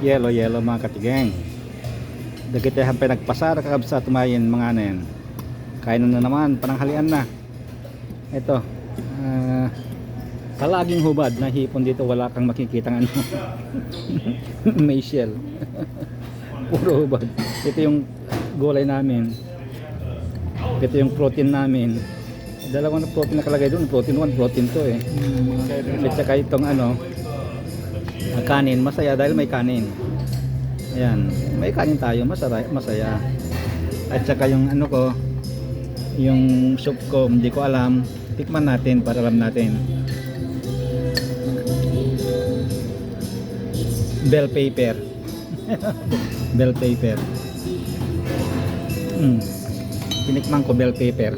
Yellow, yellow mga katigeng. Dagitihan pa nagpasara kakab sa tumayin mga ano yan. Kain na naman, pananghalian na. Ito. ah, palaging hubad na hipon dito wala kang makikitang ano. May shell. Puro hubad. Ito yung gulay namin. Ito yung protein namin. Dalawa na protein nakalagay doon. Protein 1, protein 2 eh. At saka itong ano, ah, kanin. Masaya dahil may kanin. Ayan. May kanin tayo. Masara, masaya. At saka yung ano ko, yung soup ko, hindi ko alam. Tikman natin para alam natin. Bell paper. bell paper. Mm. Tinikman ko bell paper.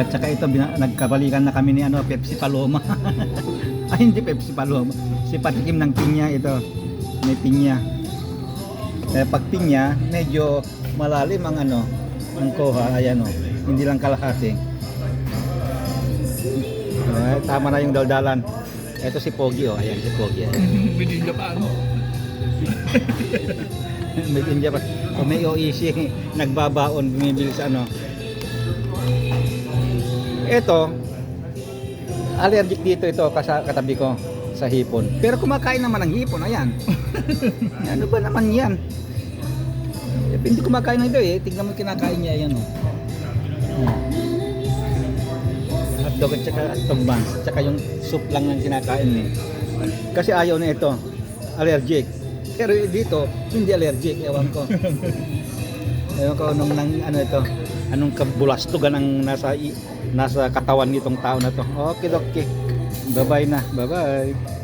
At saka ito, nagkabalikan na kami ni ano, Pepsi Paloma. Ay, hindi Pepsi Paloma. Si patikim ng pinya ito. May pinya. Eh, pag pinya, medyo malalim ang ano, ang koha. Ayan o. Hindi lang kalahati. Eh, tama na yung daldalan. Ito si Pogi oh. Ayan si Pogi. Ayan. Bidin Japan. may India pa. O may OEC, nagbabaon, bumibili sa ano. Ito, allergic dito ito kasa, katabi ko sa hipon. Pero kumakain naman ng hipon, ayan. ano ba naman yan? Eh, hindi kumakain ng ito eh. Tignan mo kinakain niya, ayan oh. Hmm. Hotdog at saka hotdog buns. Tsaka yung soup lang ang kinakain eh. Kasi ayaw na ito. Allergic. Pero dito, hindi allergic. Ewan ko. Ewan ko anong nang, ano ito. Anong kabulastugan ang nasa nasa katawan nitong tao na to. Okay, okay. Bye-bye na. Bye-bye.